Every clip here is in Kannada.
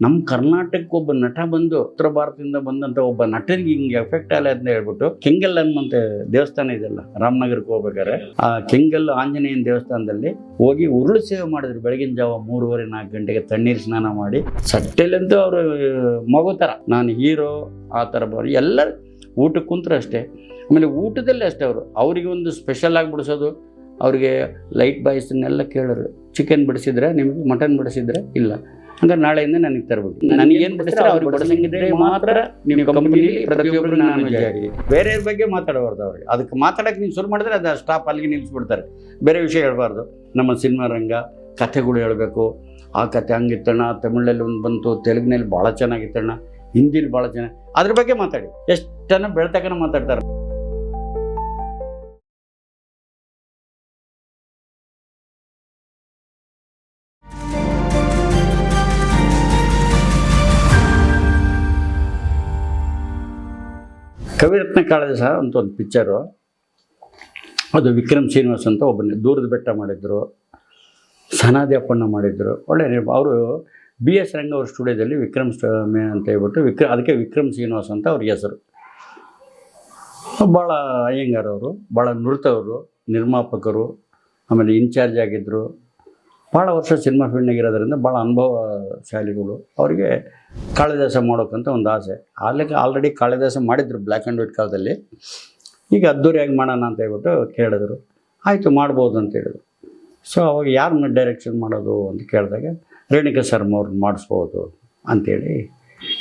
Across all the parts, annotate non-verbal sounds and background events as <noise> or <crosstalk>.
ನಮ್ಮ ಕರ್ನಾಟಕಕ್ಕೆ ಒಬ್ಬ ನಟ ಬಂದು ಉತ್ತರ ಭಾರತದಿಂದ ಬಂದಂತ ಒಬ್ಬ ನಟನಿಗೆ ಹಿಂಗೆ ಎಫೆಕ್ಟ್ ಆಗಲ್ಲ ಅಂತ ಹೇಳ್ಬಿಟ್ಟು ಕೆಂಗಲ್ ಅನ್ನುವಂತ ದೇವಸ್ಥಾನ ಇದೆಲ್ಲ, ರಾಮನಗರಕ್ಕೆ ಹೋಗ್ಬೇಕಾದ್ರೆ, ಆ ಕೆಂಗಲ್ ಆಂಜನೇಯನ ದೇವಸ್ಥಾನದಲ್ಲಿ ಹೋಗಿ ಉರುಳು ಸೇವೆ ಮಾಡಿದ್ರು. ಬೆಳಗಿನ ಜಾವ ಮೂರುವರೆ ನಾಲ್ಕು ಗಂಟೆಗೆ ತಣ್ಣೀರು ಸ್ನಾನ ಮಾಡಿ ಸಟ್ಟೆಲಂತೂ ಅವರು, ಮಗು ಥರ ನಾನು ಹೀರೋ, ಆ ಥರ ಬರೋ ಎಲ್ಲರೂ ಊಟಕ್ಕೆ ಕುಂತರು ಅಷ್ಟೇ. ಆಮೇಲೆ ಊಟದಲ್ಲಿ ಅಷ್ಟೇ ಅವರು. ಅವರಿಗೆ ಒಂದು ಸ್ಪೆಷಲ್ ಆಗಿ ಬಿಡಿಸೋದು, ಅವರಿಗೆ ಲೈಟ್ ಬಾಯ್ಸನ್ನೆಲ್ಲ ಕೇಳೋರು. ಚಿಕನ್ ಬಿಡಿಸಿದ್ರೆ, ನಿಮಗೆ ಮಟನ್ ಬಿಡಿಸಿದ್ರೆ ಇಲ್ಲ. ಹಂಗಾರೆ ನಾಳೆಯಿಂದ ನನಗೆ ತರಬೇಕು. ನನಗೆ ಏನು ಬಿಡಿಸ್ತಾರೆ ಅವ್ರಿಗೆ ಬಡಿಸಂಗಿದ್ರೆ ಮಾತ್ರ ನಿಮ್ಮ ಕಂಪ್ನಿಲಿ ಪ್ರತಿಯೊಬ್ಬರು ನಾನು ಜಾರಿ. ಬೇರೆಯವ್ರ ಬಗ್ಗೆ ಮಾತಾಡಬಾರ್ದು ಅವ್ರಿಗೆ. ಅದಕ್ಕೆ ಮಾತಾಡಕ್ಕೆ ನೀವು ಶುರು ಮಾಡಿದ್ರೆ ಅದು ಸ್ಟಾಪ್ ಅಲ್ಲಿಗೆ ನಿಲ್ಲಿಸ್ಬಿಡ್ತಾರೆ ಬೇರೆ ವಿಷಯ ಹೇಳ್ಬಾರ್ದು. ನಮ್ಮ ಸಿನಿಮಾ ರಂಗ ಕಥೆಗಳು ಹೇಳಬೇಕು. ಆ ಕತೆ ಹಂಗಿತ್ತಣ್ಣ ತಮಿಳಲ್ಲಿ ಒಂದು ಬಂತು ತೆಲುಗಿನಲ್ಲಿ ಭಾಳ ಚೆನ್ನಾಗಿತ್ತಣ್ಣ ಹಿಂದಿಲಿ ಭಾಳ ಚೆನ್ನಾಗಿ ಅದ್ರ ಬಗ್ಗೆ ಮಾತಾಡಿ. ಎಷ್ಟನ್ನ ಬೆಳ್ತಕ್ಕನ ಮಾತಾಡ್ತಾರೆ. ಕವಿರತ್ನ ಕಾಳಜ ಸಹ ಅಂತ ಒಂದು ಪಿಕ್ಚರು ಅದು ವಿಕ್ರಮ್ ಶ್ರೀನಿವಾಸ್ ಅಂತ ಒಬ್ಬನೇ ದೂರದ ಬೆಟ್ಟ ಮಾಡಿದ್ರು ಸನಾದ್ಯಪ್ಪಣ್ಣ ಮಾಡಿದ್ರು. ಒಳ್ಳೆ ಅವರು ಬಿ ಎಸ್ ರಂಗ ಅವ್ರ ಸ್ಟುಡಿಯೋದಲ್ಲಿ ವಿಕ್ರಮ್ ಅಂತ ಹೇಳ್ಬಿಟ್ಟು ವಿಕ್ರ, ಅದಕ್ಕೆ ವಿಕ್ರಮ್ ಶ್ರೀನಿವಾಸ್ ಅಂತ ಅವ್ರ ಹೆಸರು. ಭಾಳ ಅಯ್ಯಂಗಾರ್ ಅವರು ಭಾಳ ನುರಿತವರು, ನಿರ್ಮಾಪಕರು, ಆಮೇಲೆ ಇನ್ಚಾರ್ಜ್ ಆಗಿದ್ದರು ಭಾಳ ವರ್ಷ ಸಿನಿಮಾ ಫೀಲ್ಡ್ನಾಗಿರೋದ್ರಿಂದ ಭಾಳ ಅನುಭವ ಶಾಲೆಗಳು ಅವರಿಗೆ ಕಾಳಿದಾಸ ಮಾಡೋಕ್ಕಂತ ಒಂದು ಆಸೆ. ಅಲ್ಲಿಗೆ ಆಲ್ರೆಡಿ ಕಾಳಿದಾಸ ಮಾಡಿದ್ರು ಬ್ಲ್ಯಾಕ್ ಆ್ಯಂಡ್ ವೈಟ್ ಕಾಲದಲ್ಲಿ. ಈಗ ಅದ್ದೂರಿಯಾಗಿ ಮಾಡೋಣ ಅಂತ ಹೇಳ್ಬಿಟ್ಟು ಕೇಳಿದ್ರು. ಆಯಿತು ಮಾಡ್ಬೋದು ಅಂತ ಹೇಳಿದ್ರು. ಸೊ ಅವಾಗ ಯಾರನ್ನ ಡೈರೆಕ್ಷನ್ ಮಾಡೋದು ಅಂತ ಕೇಳಿದಾಗ ರೇಣುಕಾ ಶರ್ಮ ಅವ್ರನ್ನ ಮಾಡಿಸ್ಬೋದು ಅಂಥೇಳಿ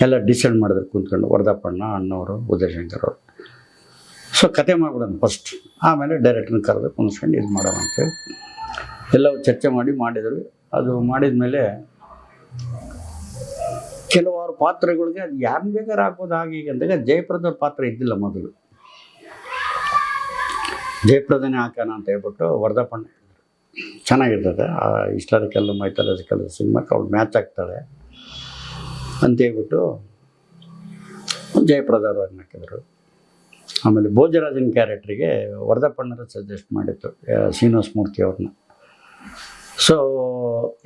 ಎಲ್ಲ ಡಿಸೈಡ್ ಮಾಡಿದ್ರು ಕುಂತ್ಕೊಂಡು ವರದಪ್ಪಣ್ಣ, ಅಣ್ಣವರು, ಉದಯಶಂಕರ್ ಅವರು. ಸೊ ಕತೆ ಮಾಡ್ಬಿಡೋಣ ಫಸ್ಟ್ ಆಮೇಲೆ ಡೈರೆಕ್ಟ್ರನ್ನ ಕರೆದು ಕುಂದ್ಸ್ಕೊಂಡು ಇದು ಮಾಡೋಣ ಅಂತೇಳಿ ಎಲ್ಲವೂ ಚರ್ಚೆ ಮಾಡಿ ಮಾಡಿದರು. ಅದು ಮಾಡಿದ ಮೇಲೆ ಕೆಲವಾರು ಪಾತ್ರಗಳಿಗೆ ಅದು ಯಾರನ್ನ ಬೇಕಾದ್ರೆ ಹಾಕ್ಬೋದು ಹಾಗೆ ಹೀಗೆ ಅಂದಾಗ ಜಯಪ್ರದ ಪಾತ್ರ ಇದ್ದಿಲ್ಲ ಮೊದಲು. ಜಯಪ್ರದನೇ ಹಾಕೋಣ ಅಂತ ಹೇಳ್ಬಿಟ್ಟು ವರ್ಧಪಣ್ಣ ಚೆನ್ನಾಗಿರ್ತದೆ. ಆ ಹಿಸ್ಟಾರಿಕಲ್ ಮೈಥಾಲಜಿಕಲ್ ಸಿನಿಮಾಕ್ಕೆ ಅವಳು ಮ್ಯಾಚ್ ಆಗ್ತಾಳೆ ಅಂತ ಹೇಳ್ಬಿಟ್ಟು ಜಯಪ್ರದ ಹಾಕಿದರು. ಆಮೇಲೆ ಭೋಜರಾಜನ ಕ್ಯಾರೆಕ್ಟ್ರಿಗೆ ವರದಪ್ಪಣ್ಣರ ಸಜೆಸ್ಟ್ ಮಾಡಿತ್ತು ಶ್ರೀನಿವಾಸ ಮೂರ್ತಿ ಅವ್ರನ್ನ. ಸೊ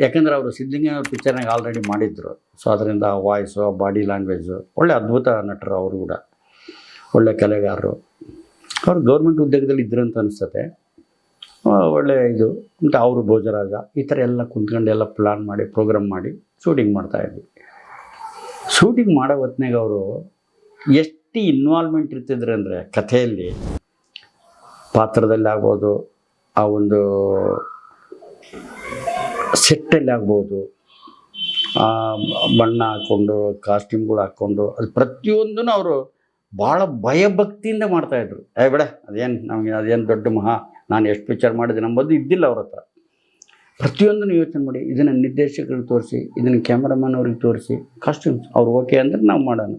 ಯಾಕಂದರೆ ಅವರು ಸಿದ್ಧಲಿಂಗನ ಪಿಕ್ಚರ್ನಾಗ ಆಲ್ರೆಡಿ ಮಾಡಿದ್ರು. ಸೊ ಅದರಿಂದ ಆ ವಾಯ್ಸು ಬಾಡಿ ಲ್ಯಾಂಗ್ವೇಜು ಒಳ್ಳೆ ಅದ್ಭುತ ನಟರು ಅವರು ಕೂಡ. ಒಳ್ಳೆ ಕಲೆಗಾರರು. ಅವರು ಗೌರ್ಮೆಂಟ್ ಉದ್ಯೋಗದಲ್ಲಿ ಇದ್ರು ಅಂತ ಅನಿಸ್ತದೆ ಒಳ್ಳೆ ಇದು. ಮತ್ತು ಅವರು ಭೋಜರಾಜ ಈ ಥರ ಎಲ್ಲ ಕುಂತ್ಕೊಂಡು ಎಲ್ಲ ಪ್ಲಾನ್ ಮಾಡಿ ಪ್ರೋಗ್ರಾಮ್ ಮಾಡಿ ಶೂಟಿಂಗ್ ಮಾಡ್ತಾಯಿದ್ವಿ ಶೂಟಿಂಗ್ ಮಾಡೋ ಹೊತ್ನಾಗ ಅವರು ಎಷ್ಟು ಇನ್ವಾಲ್ವ್ಮೆಂಟ್ ಇರ್ತಿದ್ರು ಅಂದರೆ, ಕಥೆಯಲ್ಲಿ, ಪಾತ್ರದಲ್ಲಿ ಆಗ್ಬೋದು, ಆ ಒಂದು ಸೆಟ್ಟಲ್ಲಿ ಆಗ್ಬೋದು. ಬಣ್ಣ ಹಾಕ್ಕೊಂಡು ಕಾಸ್ಟ್ಯೂಮ್ಗಳು ಹಾಕ್ಕೊಂಡು ಅದು ಪ್ರತಿಯೊಂದೂ ಅವರು ಭಾಳ ಭಯಭಕ್ತಿಯಿಂದ ಮಾಡ್ತಾಯಿದ್ರು ಏ ಬಿಡ, ಅದೇನು ನಮಗೆ, ಅದೇನು ದೊಡ್ಡ ಮಹಾ, ನಾನು ಎಷ್ಟು ಪಿಕ್ಚರ್ ಮಾಡಿದೆ ನಂಬೋದು ಇದ್ದಿಲ್ಲ ಅವ್ರ ಹತ್ರ. ಪ್ರತಿಯೊಂದನ್ನು ಯೋಚನೆ ಮಾಡಿ, ಇದನ್ನು ನಿರ್ದೇಶಕರಿಗೆ ತೋರಿಸಿ, ಇದನ್ನು ಕ್ಯಾಮ್ರಾಮನ್ ಅವ್ರಿಗೆ ತೋರಿಸಿ ಕಾಸ್ಟ್ಯೂಮ್ಸ್ ಅವ್ರು ಓಕೆ ಅಂದ್ರೆ ನಾವು ಮಾಡೋಣ.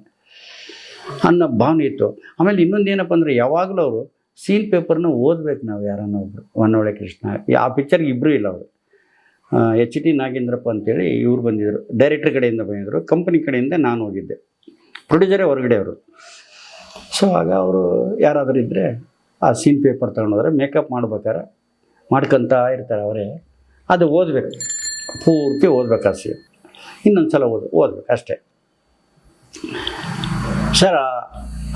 ಅನ್ನೋ ಭಾವನೆ ಇತ್ತು. ಆಮೇಲೆ ಇನ್ನೊಂದು ಏನಪ್ಪ ಅಂದರೆ, ಯಾವಾಗಲೂ ಅವರು ಸೀನ್ ಪೇಪರ್ನ ಓದ್ಬೇಕು ನಾವು ಯಾರನ್ನ ಒಬ್ಬರು ಹೊನ್ನೊಳೆ ಕೃಷ್ಣ. ಆ ಪಿಕ್ಚರ್ಗೆ ಇಬ್ಬರೂ ಇಲ್ಲ ಅವರು. ಎಚ್ ಟಿ ನಾಗೇಂದ್ರಪ್ಪ ಅಂತೇಳಿ ಇವ್ರು ಬಂದಿದ್ದರು ಡೈರೆಕ್ಟ್ರ್ ಕಡೆಯಿಂದ ಬಂದಿದ್ದರು ಕಂಪ್ನಿ ಕಡೆಯಿಂದ ನಾನು ಹೋಗಿದ್ದೆ. ಪ್ರೊಡ್ಯೂಸರೇ ಹೊರಗಡೆ ಅವರು. ಸೊ, ಆಗ ಅವರು ಯಾರಾದರೂ ಇದ್ದರೆ ಆ ಸೀನ್ ಪೇಪರ್ ತೊಗೊಂಡೋದ್ರೆ ಮೇಕಪ್ ಮಾಡ್ಬೇಕಾರೆ, ಮಾಡ್ಕೊತ ಇರ್ತಾರೆ ಅವರೇ. ಅದು ಓದಬೇಕು. ಪೂರ್ತಿ ಓದ್ಬೇಕು ಆ ಸೀನ್. ಇನ್ನೊಂದು ಸಲ ಓದ್, ಓದ್ಬೇಕು ಅಷ್ಟೇ. ಸರ್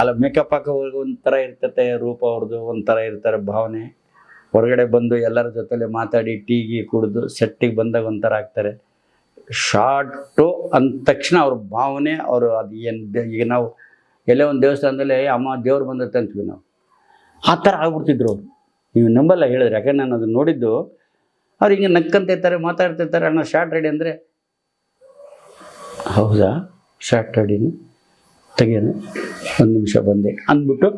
ಅಲ್ಲ ಮೇಕಪ್ ಹಾಕೋವಾಗ ಒಂಥರ ಇರ್ತತೆ, ರೂಪ ಅವ್ರದ್ದು ಒಂಥರ ಇರ್ತಾರೆ, ಭಾವನೆ. ಹೊರಗಡೆ ಬಂದು ಎಲ್ಲರ ಜೊತೆಲೆ ಮಾತಾಡಿ ಟೀಗಿ ಕುಡಿದು ಸೆಟ್ಟಿಗೆ ಬಂದಾಗ ಒಂಥರ ಆಗ್ತಾರೆ. ಶಾರ್ಟು ಅಂದ ತಕ್ಷಣ ಅವ್ರ ಭಾವನೆ, ಅವರು ಅದು ಏನು ಈಗ ನಾವು ಎಲ್ಲೇ ಒಂದು ದೇವಸ್ಥಾನದಲ್ಲಿ ಅಮ್ಮ, ದೇವ್ರು ಬಂದತ್ತೆ ಅಂತೀವಿ ನಾವು. ಆ ಥರ ಆಗ್ಬಿಡ್ತಿದ್ರು ಅವರು. ನೀವು ನಂಬಲ್ಲ ಹೇಳಿದ್ರೆ, ಯಾಕಂದ್ರೆ ನಾನು ಅದನ್ನು ನೋಡಿದ್ದು, ಅವ್ರು ಹಿಂಗೆ ನಕ್ಕಂತ ಇರ್ತಾರೆ ಮಾತಾಡ್ತಿರ್ತಾರೆ ಅಣ್ಣ ಶಾರ್ಟ್ ರೆಡಿ ಅಂದರೆ, ಹೌದಾ? ಶಾರ್ಟ್ ರೆಡಿನಿ ತೆಗಿಯೋಣ ಒಂದು ನಿಮಿಷ ಬಂದೆ ಅಂದ್ಬಿಟ್ಟು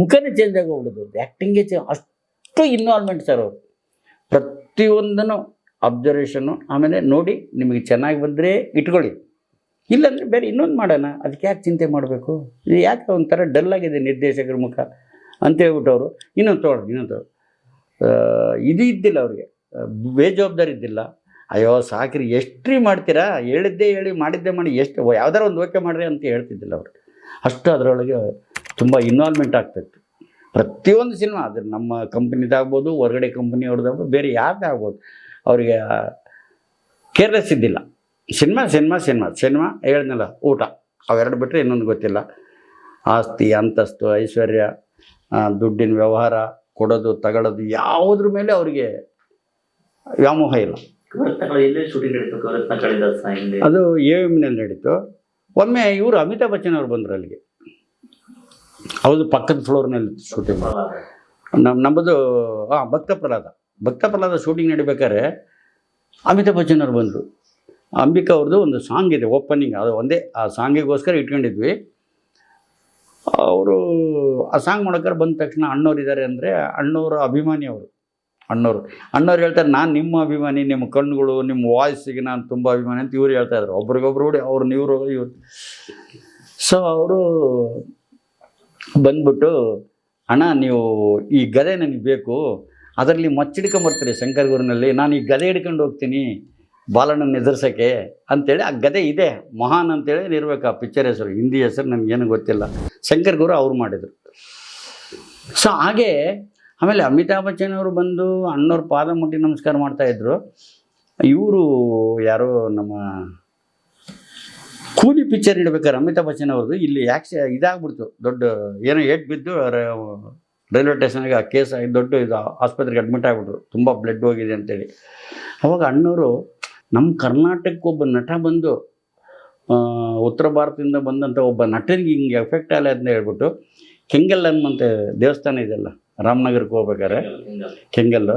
ಮುಖನೇ ಚೇಂಜ್ ಆಗಿ ಹೋಗ್ಬಿಡೋದು ಆ್ಯಕ್ಟಿಂಗೇ ಚೇ ಅಷ್ಟು ಇನ್ವಾಲ್ವ್ಮೆಂಟ್ ಸರ್ ಅವರು. ಪ್ರತಿಯೊಂದನ್ನು ಅಬ್ಸರ್ವೇಷನ್ನು ಆಮೇಲೆ ನೋಡಿ ನಿಮಗೆ ಚೆನ್ನಾಗಿ ಬಂದರೆ ಇಟ್ಕೊಳ್ಳಿ. ಇಲ್ಲಾಂದರೆ ಬೇರೆ ಇನ್ನೊಂದು ಮಾಡೋಣ, ಅದಕ್ಕೆ ಯಾಕೆ ಚಿಂತೆ ಮಾಡಬೇಕು? ಇದು ಯಾಕೆ ಒಂಥರ ಡಲ್ ಆಗಿದೆ ನಿರ್ದೇಶಕರ ಮುಖ? ಅಂತ ಹೇಳ್ಬಿಟ್ಟು ಅವರು, ಇನ್ನೊಂದು ತೊಗೊಳ್ಳಿ, ಇನ್ನೊಂದು ಇದು ಇದ್ದಿಲ್ಲ ಅವ್ರಿಗೆ. ಬೇಜವಾಬ್ದಾರಿ ಇದ್ದಿಲ್ಲ. ಅಯ್ಯೋ, ಸಾಕ್ರಿ, ಎಷ್ಟ್ರಿ ಮಾಡ್ತೀರಾ? ಹೇಳಿದ್ದೇ ಹೇಳಿ, ಮಾಡಿದ್ದೇ ಮಾಡಿ, ಎಷ್ಟು ಯಾವ್ದಾರ ಒಂದು ಓಕೆ ಮಾಡ್ರಿ ಅಂತ ಹೇಳ್ತಿದ್ದಿಲ್ಲ ಅವರು. ಅಷ್ಟು ಅದರೊಳಗೆ ತುಂಬ ಇನ್ವಾಲ್ವ್ಮೆಂಟ್ ಆಗ್ತಿತ್ತು. ಪ್ರತಿಯೊಂದು ಸಿನಿಮಾ ಅದ್ರ ನಮ್ಮ ಕಂಪ್ನಿದಾಗ್ಬೋದು ಹೊರಗಡೆ ಕಂಪ್ನಿ ಅವ್ರದ್ದಾಗ್ಬೋದು ಬೇರೆ ಯಾರ್ದೇ ಆಗ್ಬೋದು ಅವರಿಗೆ ಕೇರ್ಲೆಸ್ ಇದ್ದಿಲ್ಲ. ಸಿನಿಮಾ ಸಿನಿಮಾ ಸಿನಿಮಾ ಸಿನಿಮಾ ಹೇಳಿದ್ನಲ್ಲ ಊಟ. ಅವೆರಡು ಬಿಟ್ಟರೆ ಇನ್ನೊಂದು ಗೊತ್ತಿಲ್ಲ. ಆಸ್ತಿ ಅಂತಸ್ತು ಐಶ್ವರ್ಯ ದುಡ್ಡಿನ ವ್ಯವಹಾರ ಕೊಡೋದು ತಗೊಳ್ಳೋದು ಯಾವುದ್ರ ಮೇಲೆ ಅವರಿಗೆ ವ್ಯಾಮೋಹ ಇಲ್ಲ. ಅದು ಎ ಎಮ್ನಲ್ಲಿ ನಡೀತು. ಒಮ್ಮೆ ಇವರು ಅಮಿತಾಬ್ ಬಚ್ಚನ್ ಅವ್ರು ಬಂದರು ಅಲ್ಲಿಗೆ. ಹೌದು, ಪಕ್ಕದ ಫ್ಲೋರ್ನಲ್ಲಿ ಶೂಟಿಂಗ್ ನಮ್ಮ ನಮ್ಮದು ಹಾಂ ಭಕ್ತ ಪ್ರಹ್ಲಾದ ಭಕ್ತ ಪ್ರಹ್ಲಾದ ಶೂಟಿಂಗ್ ನಡಿಬೇಕಾದ್ರೆ ಅಮಿತಾಬ್ ಬಚ್ಚನ್ ಅವ್ರು ಬಂದರು. ಅಂಬಿಕಾ ಅವ್ರದ್ದು ಒಂದು ಸಾಂಗ್ ಇದೆ ಓಪನಿಂಗ್ ಅದು ಒಂದೇ, ಆ ಸಾಂಗಿಗೋಸ್ಕರ ಇಟ್ಕೊಂಡಿದ್ವಿ. ಅವರು, ಆ ಸಾಂಗ್ ಮಾಡೋಕ್ಕಾರೆ ಬಂದ ತಕ್ಷಣ ಅಣ್ಣವ್ರು ಇದ್ದಾರೆ ಅಂದರೆ ಅಣ್ಣವ್ರ ಅಭಿಮಾನಿ ಅವರು. ಅಣ್ಣವ್ರು ಅಣ್ಣವ್ರು ಹೇಳ್ತಾರೆ, ನಾನು ನಿಮ್ಮ ಅಭಿಮಾನಿ, ನಿಮ್ಮ ಕಣ್ಣುಗಳು, ನಿಮ್ಮ ವಾಯ್ಸಿಗೆ ನಾನು ತುಂಬ ಅಭಿಮಾನಿ ಅಂತ ಇವ್ರು ಹೇಳ್ತಾ ಇದ್ರು. ಒಬ್ರಿಗೊಬ್ರು ನೋಡಿ ಅವ್ರು ಇವರು ಇವ್ರು. ಸೊ ಅವರು ಬಂದ್ಬಿಟ್ಟು, ಅಣ್ಣ, ನೀವು ಈ ಗದೆ ನನಗೆ ಬೇಕು. ಅದರಲ್ಲಿ ಮಚ್ಚಿಡ್ಕೊಂಬರ್ತೀರಿ ಶಂಕರಗುರಿನಲ್ಲಿ. ನಾನು ಈ ಗದೆ ಹಿಡ್ಕೊಂಡು ಹೋಗ್ತೀನಿ ಬಾಲಣ್ಣನ ಎದುರ್ಸೋಕ್ಕೆ ಅಂತೇಳಿ ಆ ಗದೆ ಇದೆ, ಮಹಾನ್ ಅಂತೇಳಿ ಇರ್ಬೇಕು ಆ ಪಿಕ್ಚರ್ ಹೆಸರು. ಹಿಂದಿ ಹೆಸರು ನನಗೇನು ಗೊತ್ತಿಲ್ಲ. ಶಂಕರ್ ಗುರು ಅವ್ರು ಮಾಡಿದರು. ಸೊ ಹಾಗೆ ಆಮೇಲೆ ಅಮಿತಾಬ್ ಬಚ್ಚನ್ ಅವರು ಬಂದು ಅಣ್ಣವ್ರ ಪಾದ ಮುಟ್ಟಿ ನಮಸ್ಕಾರ ಮಾಡ್ತಾಯಿದ್ರು ಇವರು ಯಾರೋ ನಮ್ಮ ಕೂಲಿ ಪಿಕ್ಚರ್ ಇಡ್ಬೇಕಾದ್ರೆ ಅಮಿತಾಬ್ ಬಚ್ಚನ್ ಅವ್ರದ್ದು. ಇಲ್ಲಿ ಯಾಕ್ಸಿ ಇದಾಗ್ಬಿಡ್ತು. ದೊಡ್ಡ ಏನೋ ಏಟ್ ಬಿದ್ದು ರೈಲ್ವೆ ಸ್ಟೇಷನ್ಗೆ ಆ ಕೇಸ್ ಆಗಿ ದೊಡ್ಡ ಇದು ಆಸ್ಪತ್ರೆಗೆ ಅಡ್ಮಿಟ್ ಆಗಿಬಿಟ್ರು. ತುಂಬ ಬ್ಲಡ್ ಹೋಗಿದೆ ಅಂತೇಳಿ. ಅವಾಗ ಅಣ್ಣವರು ನಮ್ಮ ಕರ್ನಾಟಕಕ್ಕೆ ಒಬ್ಬ ನಟ ಬಂದು ಉತ್ತರ ಭಾರತದಿಂದ ಬಂದಂಥ ಒಬ್ಬ ನಟನಿಗೆ ಹಿಂಗೆ ಎಫೆಕ್ಟ್ ಆಗಲ್ಲ ಅಂತ ಹೇಳ್ಬಿಟ್ಟು ಕೆಂಗಲ್ ಅನ್ನುವಂಥ ದೇವಸ್ಥಾನ ಇದೆಯಲ್ಲ ರಾಮನಗರಕ್ಕೆ ಹೋಗ್ಬೇಕಾದ್ರೆ ಕೆಂಗಲ್ಲು.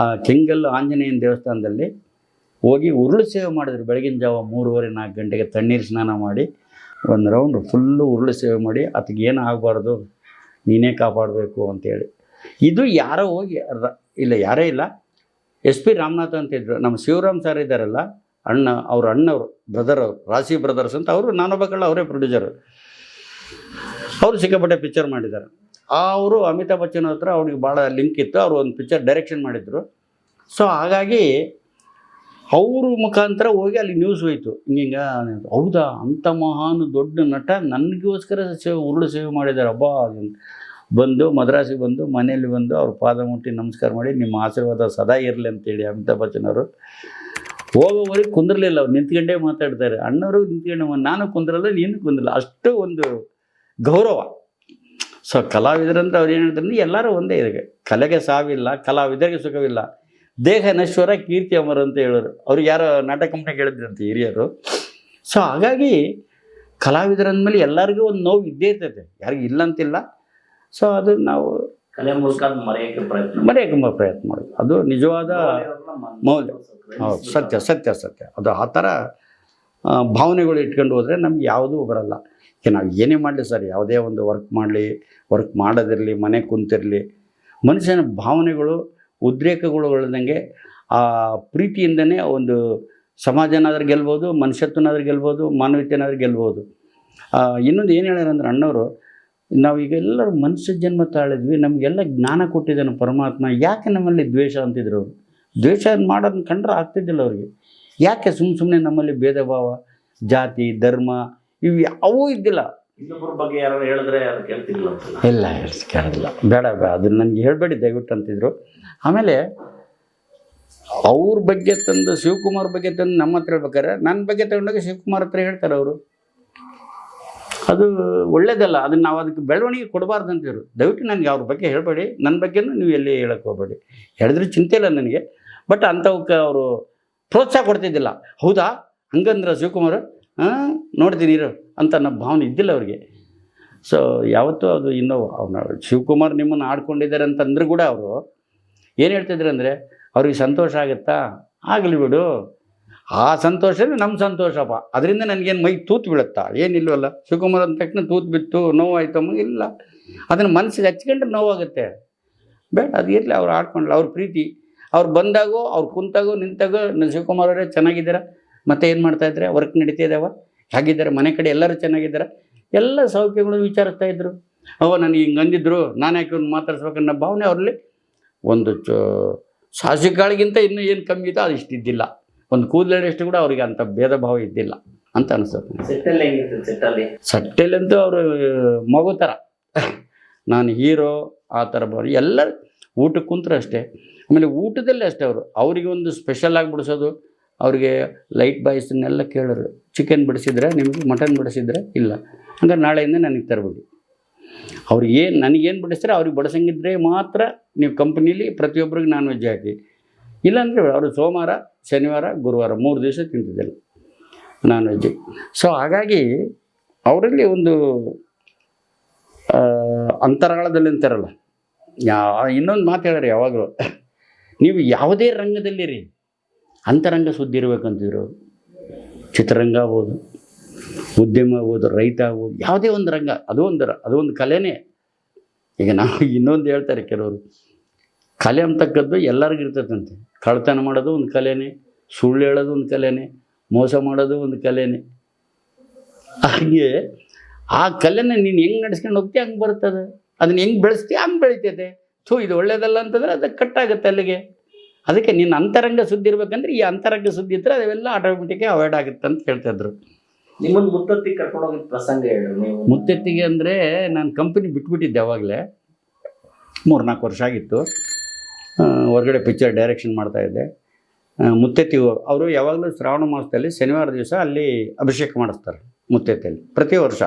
ಆ ಕೆಂಗಲ್ಲು ಆಂಜನೇಯನ ದೇವಸ್ಥಾನದಲ್ಲಿ ಹೋಗಿ ಉರುಳು ಸೇವೆ ಮಾಡಿದ್ರು. ಬೆಳಗಿನ ಜಾವ ಮೂರುವರೆ ನಾಲ್ಕು ಗಂಟೆಗೆ ತಣ್ಣೀರು ಸ್ನಾನ ಮಾಡಿ ಒಂದು ರೌಂಡ್ ಫುಲ್ಲು ಉರುಳು ಸೇವೆ ಮಾಡಿ ಅದಕ್ಕೆ ಏನು ಆಗಬಾರ್ದು? ನೀನೇ ಕಾಪಾಡಬೇಕು ಅಂತೇಳಿ. ಇದು ಯಾರೋ ಹೋಗಿ ಇಲ್ಲ, ಯಾರೇ ಇಲ್ಲ, ಎಸ್ ಪಿ ರಾಮನಾಥ್ ಅಂತ ಇದ್ರು. ನಮ್ಮ ಶಿವರಾಮ್ ಸರ್ ಇದ್ದಾರಲ್ಲ, ಅಣ್ಣ, ಅವ್ರ ಅಣ್ಣವರು ಬ್ರದರ್ ಅವರು ರಾಶಿ ಬ್ರದರ್ಸ್ ಅಂತ ಅವರು ನಾನೊಬ್ಬ ಕಳ್ಳ ಅವರೇ ಪ್ರೊಡ್ಯೂಸರು ಅವರು ಸಿಕ್ಕಾಪಟ್ಟೆ ಪಿಕ್ಚರ್ ಮಾಡಿದ್ದಾರೆ. ಅವರು ಅಮಿತಾಬ್ ಬಚ್ಚನ್ ಹತ್ರ ಅವ್ರಿಗೆ ಭಾಳ ಲಿಂಕ್ ಇತ್ತು, ಅವರು ಒಂದು ಪಿಕ್ಚರ್ ಡೈರೆಕ್ಷನ್ ಮಾಡಿದ್ರು. ಸೊ ಹಾಗಾಗಿ ಅವ್ರ ಮುಖಾಂತರ ಹೋಗಿ ಅಲ್ಲಿ ನ್ಯೂಸ್ ಹೋಯಿತು. ಹಿಂಗ ಹೌದಾ? ಅಂಥ ಮಹಾನ್ ದೊಡ್ಡ ನಟ ನನಗೋಸ್ಕರ ಸೇವೆ, ಉರುಳು ಸೇವೆ ಮಾಡಿದ್ದಾರೆ. ಅಬ್ಬಾ ಬಂದು, ಮದ್ರಾಸಿಗೆ ಬಂದು, ಮನೆಯಲ್ಲಿ ಬಂದು ಅವ್ರ ಪಾದ ಮುಟ್ಟಿ ನಮಸ್ಕಾರ ಮಾಡಿ, ನಿಮ್ಮ ಆಶೀರ್ವಾದ ಸದಾ ಇರಲಿ ಅಂತೇಳಿ ಅಮಿತಾಬ್ ಬಚ್ಚನ್ ಅವರು. ಹೋಗೋವರೆಗೆ ಕುಂದಿರಲಿಲ್ಲ ಅವ್ರು. ನಿಂತ್ಕೊಂಡೇ ಮಾತಾಡ್ತಾರೆ. ಅಣ್ಣವರು ನಿಂತ್ಕೊಂಡು ನಾನು ಕುಂದ್ರಲ್ಲ, ನೀನು ಕುಂದಿರಲ್ಲ. ಅಷ್ಟು ಒಂದು ಗೌರವ. ಸೊ ಕಲಾವಿದರಂದ್ರೆ ಅವ್ರು ಏನು ಹೇಳ್ತಾರೆ ಎಲ್ಲರೂ ಒಂದೇ ಇದೆ ಕಲೆಗೆ ಸಾವಿಲ್ಲ ಕಲಾವಿದರಿಗೆ ಸುಖವಿಲ್ಲ. ದೇಹ ನಶ್ವರ ಕೀರ್ತಿ ಅಮರ ಅಂತ ಹೇಳೋರು. ಅವ್ರಿಗೆ ಯಾರೋ ನಾಟಕ ಕಂಪ್ನಿಗೆ ಹೇಳಿದ್ರಂತೆ ಹಿರಿಯರು. ಸೊ ಹಾಗಾಗಿ ಕಲಾವಿದರಂದ್ಮೇಲೆ ಎಲ್ಲರಿಗೂ ಒಂದು ನೋವು ಇದ್ದೇ ಇರ್ತೈತೆ. ಯಾರಿಗೂ ಇಲ್ಲ ಅಂತಿಲ್ಲ ಸೊ ಅದು ನಾವು ಕಲೆ ಮೂಲಕ ಮರೆಯಕ್ಕೆ ಪ್ರಯತ್ನ ಮರೆಯಕ್ಕೆ ಪ್ರಯತ್ನ ಮಾಡೋದು ಅದು ನಿಜವಾದ ಮೌಲ್ಯ. ಹೌದು ಸತ್ಯ ಸತ್ಯ ಸತ್ಯ. ಅದು ಆ ಥರ ಭಾವನೆಗಳು ಇಟ್ಕೊಂಡು ಹೋದರೆ ನಮ್ಗೆ ಯಾವುದೂ ಬರಲ್ಲ. ನಾವು ಏನೇ ಮಾಡಲಿ ಸರ್, ಯಾವುದೇ ಒಂದು ವರ್ಕ್ ಮಾಡಲಿ ವರ್ಕ್ ಮಾಡೋದಿರಲಿ, ಮನೆ ಕುಂತಿರಲಿ, ಮನುಷ್ಯನ ಭಾವನೆಗಳು ಉದ್ರೇಕಗಳು ಉದ್ರೇಕಗಳುಗಳದಂಗೆ ಆ ಪ್ರೀತಿಯಿಂದನೇ ಒಂದು ಸಮಾಜನಾದ್ರೂ ಗೆಲ್ಬೋದು, ಮನುಷ್ಯತ್ವನಾದ್ರೂ ಗೆಲ್ಬೋದು, ಮಾನವೀಯತೆನಾದ್ರೂ ಗೆಲ್ಬೋದು. ಇನ್ನೊಂದು ಏನು ಹೇಳ್ಯಾರ ಅಂದ್ರೆ ಅಣ್ಣವರು ಈಗ ಎಲ್ಲರೂ ಮನುಷ್ಯ ಜನ್ಮ ತಾಳಿದ್ವಿ, ನಮಗೆಲ್ಲ ಜ್ಞಾನ ಕೊಟ್ಟಿದ್ದಾನೆ ಪರಮಾತ್ಮ, ಯಾಕೆ ನಮ್ಮಲ್ಲಿ ದ್ವೇಷ ಅಂತಿದ್ರು? ಅವರು ದ್ವೇಷ ಮಾಡೋದನ್ನ ಕಂಡ್ರೆ ಆಗ್ತಿದ್ದಿಲ್ಲ ಅವ್ರಿಗೆ. ಯಾಕೆ ಸುಮ್ಮ ಸುಮ್ಮನೆ ನಮ್ಮಲ್ಲಿ ಭೇದ ಭಾವ ಜಾತಿ, ಧರ್ಮ ಇವು ಯಾವೂ ಇದ್ದಿಲ್ಲ. ಇನ್ನೊಬ್ಬರ ಬಗ್ಗೆ ಯಾರು ಹೇಳಿದ್ರೆ ಅದು ಇಲ್ಲ ಕೇಳೋದಿಲ್ಲ. ಬೇಡ ಬೇಡ ಅದನ್ನ ನನಗೆ ಹೇಳಬೇಡಿ ದಯವಿಟ್ಟು ಅಂತಿದ್ರು. ಆಮೇಲೆ ಅವ್ರ ಬಗ್ಗೆ ತಂದು ಶಿವಕುಮಾರ್ ಬಗ್ಗೆ ತಂದು ನಮ್ಮ ಹತ್ರ ಹೇಳ್ಬೇಕಾದ್ರೆ ನನ್ನ ಬಗ್ಗೆ ತಗೊಂಡಾಗ ಶಿವಕುಮಾರ್ ಹತ್ರ ಹೇಳ್ತಾರೆ ಅವರು. ಅದು ಒಳ್ಳೇದಲ್ಲ ಅದನ್ನ ನಾವು ಅದಕ್ಕೆ ಬೆಳವಣಿಗೆ ಕೊಡಬಾರ್ದು ಅಂತಿದ್ರು. ದಯವಿಟ್ಟು ನನಗೆ ಅವ್ರ ಬಗ್ಗೆ ಹೇಳಬೇಡಿ ನನ್ನ ಬಗ್ಗೆನೂ ನೀವು ಎಲ್ಲಿ ಹೇಳಕ್ಕೆ ಹೋಗಬೇಡಿ. ಹೇಳಿದ್ರೆ ಚಿಂತೆ ಇಲ್ಲ ನನಗೆ. ಬಟ್ ಅಂಥವಕ್ಕೆ ಅವರು ಪ್ರೋತ್ಸಾಹ ಕೊಡ್ತಿದ್ದಿಲ್ಲ. ಹೌದಾ? ಹಂಗಂದ್ರೆ ಶಿವಕುಮಾರ್ ನೋಡ್ತೀನಿ ಇರು ಅಂತ ನಮ್ಮ ಭಾವನೆ ಇದ್ದಿಲ್ಲ ಅವ್ರಿಗೆ. ಸೊ ಯಾವತ್ತೂ ಅದು ಇನ್ನೂ ಅವನ ಶಿವಕುಮಾರ್ ನಿಮ್ಮನ್ನು ಆಡ್ಕೊಂಡಿದ್ದಾರೆ ಅಂತಂದ್ರೆ ಕೂಡ ಅವರು ಏನು ಹೇಳ್ತಿದ್ರು ಅಂದರೆ, ಅವ್ರಿಗೆ ಸಂತೋಷ ಆಗುತ್ತಾ? ಆಗಲಿ ಬಿಡು. ಆ ಸಂತೋಷವೇ ನಮ್ಮ ಸಂತೋಷಪ್ಪ ಅದರಿಂದ ನನಗೇನು ಮೈ ತೂತು ಬೀಳುತ್ತಾ? ಏನಿಲ್ವಲ್ಲ ಶಿವಕುಮಾರ್ ಅಂದ ತಕ್ಷಣ ತೂತು ಬಿತ್ತು ನೋವಾಯ್ತಮ್ಮ ಇಲ್ಲ. ಅದನ್ನು ಮನಸ್ಸಿಗೆ ಹಚ್ಕೊಂಡ್ರೆ ನೋವಾಗುತ್ತೆ. ಬೇಡ, ಅದು ಇರಲಿ, ಅವ್ರು ಆಡ್ಕೊಂಡ್ಲ, ಅವ್ರ ಪ್ರೀತಿ. ಅವ್ರು ಬಂದಾಗೋ, ಅವ್ರು ಕುಂತಾಗೋ, ನಿಂತಾಗೋ ಶಿವಕುಮಾರ್ ಅವರೇ ಚೆನ್ನಾಗಿದ್ದೀರಾ? ಮತ್ತೆ ಏನು ಮಾಡ್ತಾ ಇದ್ರೆ ವರ್ಕ್ ನಡೀತಾ ಇದ್ದಾವ ಹೇಗಿದ್ದಾರೆ ಮನೆ ಕಡೆ ಎಲ್ಲರೂ ಚೆನ್ನಾಗಿದ್ದಾರೆ. ಎಲ್ಲ ಸೌಖ್ಯಗಳು ವಿಚಾರಿಸ್ತಾ ಇದ್ರು. ಅವ ನನಗೆ ಹಿಂಗೆ ಅಂದಿದ್ರು ನಾನು ಯಾಕೆ ಇವ್ನು ಮಾತಾಡ್ಸ್ಬೇಕನ್ನೋ ಭಾವನೆ ಅವರಲ್ಲಿ ಒಂದು ಚ ಸಾಸಿಕಾಳಿಗಿಂತ ಇನ್ನೂ ಏನು ಕಮ್ಮಿ ಇತ್ತು ಅದು ಇಷ್ಟಿದ್ದಿಲ್ಲ ಒಂದು ಕೂದಲೆಷ್ಟು ಕೂಡ ಅವ್ರಿಗೆ ಅಂಥ ಭೇದ ಭಾವ ಇದ್ದಿಲ್ಲ ಅಂತ ಅನಿಸ್ತದೆ ಸೆಟ್ಟಲ್ಲಿ ಅಂತೂ ಅವರು ಮಗು ಥರ ನಾನು ಹೀರೋ ಆ ಥರ ಬರೋ ಎಲ್ಲರೂ ಊಟಕ್ಕೆ ಕುಂತರು ಅಷ್ಟೇ. ಆಮೇಲೆ ಊಟದಲ್ಲೇ ಅಷ್ಟೇ ಅವರು. ಅವರಿಗೆ ಒಂದು ಸ್ಪೆಷಲ್ ಆಗಿ ಬಿಡಿಸೋದು ಅವ್ರಿಗೆ ಲೈಟ್ ಬಾಯ್ಸನ್ನೆಲ್ಲ ಕೇಳೋರು. ಚಿಕನ್ ಬಿಡಿಸಿದ್ರೆ ನಿಮಗೆ ಮಟನ್ ಬಿಡಿಸಿದ್ರೆ ಇಲ್ಲ. ಹಂಗಾರೆ ನಾಳೆಯಿಂದ ನನಗೆ ತರಬೇಡಿ. ಅವ್ರು ಏನು ನನಗೇನು ಬಿಡಿಸ್ತಾರೆ ಅವ್ರಿಗೆ ಬಡಿಸಂಗಿದ್ರೆ ಮಾತ್ರ ನೀವು ಕಂಪ್ನೀಲಿ ಪ್ರತಿಯೊಬ್ಬರಿಗೆ ನಾನ್ ವೆಜ್ ಹಾಕಿ. ಇಲ್ಲಾಂದರೆ ಅವರು ಸೋಮವಾರ, ಶನಿವಾರ, ಗುರುವಾರ ಮೂರು ದಿವಸ ತಿಂತಿದ್ದಿಲ್ಲ ನಾನ್ ವೆಜ್ ಸೊ ಹಾಗಾಗಿ ಅವರಲ್ಲಿ ಒಂದು ಅಂತರಾಳದಲ್ಲಿ ಅಂತಾರಲ್ಲ. ಯಾ, ಇನ್ನೊಂದು ಮಾತು ಹೇಳ್ರಿ ಯಾವಾಗಲೂ. ನೀವು ಯಾವುದೇ ರಂಗದಲ್ಲಿರಿ. ಅಂತರಂಗ ಸುದ್ದಿ ಇರಬೇಕಂತಿದ್ರು. ಚಿತ್ರರಂಗ ಆಗ್ಬೋದು, ಉದ್ಯಮ ಆಗ್ಬೋದು, ರೈತ ಆಗ್ಬೋದು, ಯಾವುದೇ ಒಂದು ರಂಗ, ಅದು ಒಂದು ಅದು ಒಂದು ಕಲೆನೇ. ಈಗ ನಾವು <laughs> ಇನ್ನೊಂದು ಹೇಳ್ತಾರೆ ಕೆಲವರು, ಕಲೆ ಅಂತಕ್ಕದ್ದು ಎಲ್ಲರಿಗೂ ಇರ್ತದಂತೆ ಕಳ್ತನ ಮಾಡೋದು ಒಂದು ಕಲೆನೇ, ಸುಳ್ಳು ಹೇಳೋದು ಒಂದು ಕಲೆನೇ, ಮೋಸ ಮಾಡೋದು ಒಂದು ಕಲೆನೇ. ಹಾಗೆ ಆ ಕಲೆನ ನೀನು ಹೆಂಗೆ ನಡೆಸ್ಕೊಂಡು ಹೋಗ್ತೀಯ ಹಂಗೆ ಬರ್ತದೆ. ಅದನ್ನ ಹೆಂಗೆ ಬೆಳೆಸ್ತೀಯ ಹಂಗೆ ಬೆಳಿತೈತೆ. ಥೂ, ಇದು ಒಳ್ಳೇದಲ್ಲ ಅಂತಂದ್ರೆ ಅದು ಕಟ್ಟಾಗುತ್ತೆ ಅಲ್ಲಿಗೆ. ಅದಕ್ಕೆ ನಿನ್ನ ಅಂತರಂಗ ಸುದ್ದಿ ಇರ್ಬೇಕಂದ್ರೆ ಈ ಅಂತರಂಗ ಸುದ್ದಿ ಇದ್ರೆ ಅದೆಲ್ಲ ಆಟೋಮೆಟಿಕ್ ಅವಾಯ್ಡ್ ಆಗುತ್ತೆ ಅಂತ ಹೇಳ್ತಿದ್ರು ನಿಮ್ಮನ್ನು ಮುತ್ತತ್ತಿಗೆ ಕರ್ಕೊಂಡು ಪ್ರಸಂಗ ಹೇಳಿ ಮುತ್ತತ್ತಿಗೆ ಅಂದರೆ ನಾನು ಕಂಪನಿ ಬಿಟ್ಬಿಟ್ಟಿದ್ದೆ ಮೂರು ನಾಲ್ಕು ವರ್ಷ ಆಗಿತ್ತು. ಹೊರಗಡೆ ಪಿಕ್ಚರ್ ಡೈರೆಕ್ಷನ್ ಮಾಡ್ತಾಯಿದ್ದೆ ಮುತ್ತೆತ್ತಿ ಅವರು ಯಾವಾಗಲೂ ಶ್ರಾವಣ ಮಾಸದಲ್ಲಿ ಶನಿವಾರ ದಿವಸ ಅಲ್ಲಿ ಅಭಿಷೇಕ ಮಾಡಿಸ್ತಾರೆ ಮುತ್ತೆತ್ತಿಯಲ್ಲಿ ಪ್ರತಿ ವರ್ಷ.